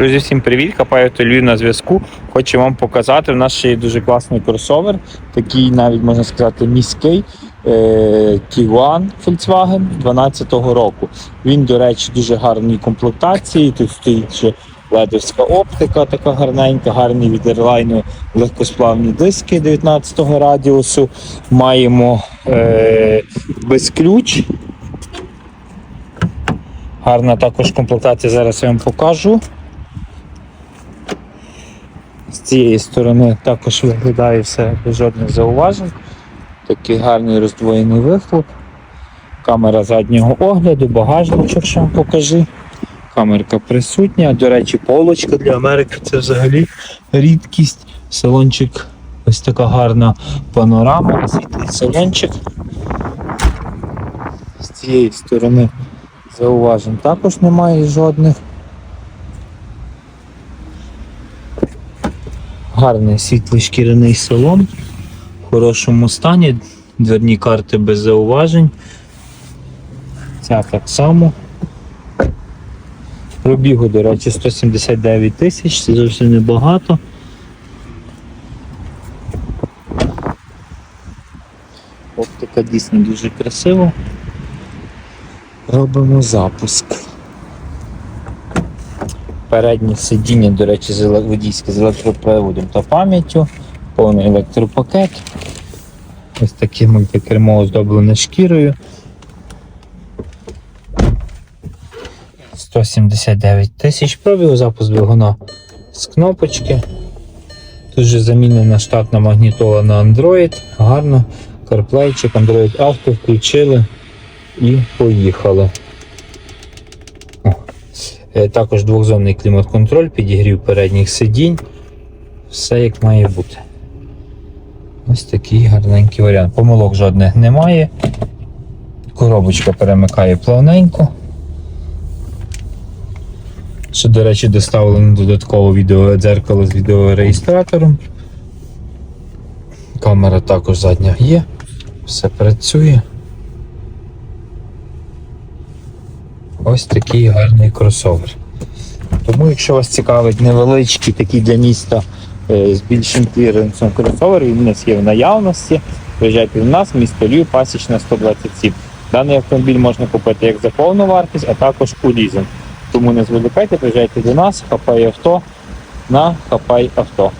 Друзі, всім привіт! Хапаю Львів на зв'язку. Хочу вам показати. У нас ще є дуже класний кросовер, такий навіть можна сказати міський е, Tiguan Volkswagen 12-го року. Він, до речі, дуже гарній комплектації. Тут стоїть ще ледовська оптика, така гарненька, гарні від легкосплавні диски 19-го радіусу. Маємо е, безключ. Гарна також комплектація, зараз я вам покажу. З цієї сторони також виглядає все без жодних зауважень. Такий гарний роздвоєний вихлоп. Камера заднього огляду, багажничок, що вам покажу. Камерка присутня. До речі, полочка для Америки це взагалі рідкість. Салончик ось така гарна панорама, світлий салончик. З цієї сторони зауважень також немає жодних. Гарний світлий шкіряний салон в хорошому стані, дверні карти без зауважень. Ця так само. Пробігу, до речі, 179 тисяч, це зовсім небагато. Оптика дійсно дуже красива. Робимо запуск. Переднє сидіння, до речі, з водійське з електроприводом та пам'яттю, повний електропакет. Ось таке мультикермо оздоблене шкірою. 179 тисяч пробігу, запуск двигуна з кнопочки. Тут же замінена штатна магнітола на Android. Гарно. CarPlay, Android Auto включили і поїхали. Е, Також двохзонний клімат-контроль, підігрів передніх сидінь. Все як має бути. Ось такий гарненький варіант. Помилок жодних немає. Коробочка перемикає плавненько. Ще, до речі, доставлено додатково відеодзеркало з відеореєстратором. Камера також задня є. Все працює. Ось такий гарний кросовер. Тому, якщо вас цікавить невеличкий такий для міста е, з більшим кліренсом кросовер, він у нас є в наявності. Приїжджайте до нас, місто Львів, пасічна 127. Даний автомобіль можна купити як за повну вартість, а також у лізинг. Тому не зволікайте, приїжджайте до нас, хапай авто на хапай авто.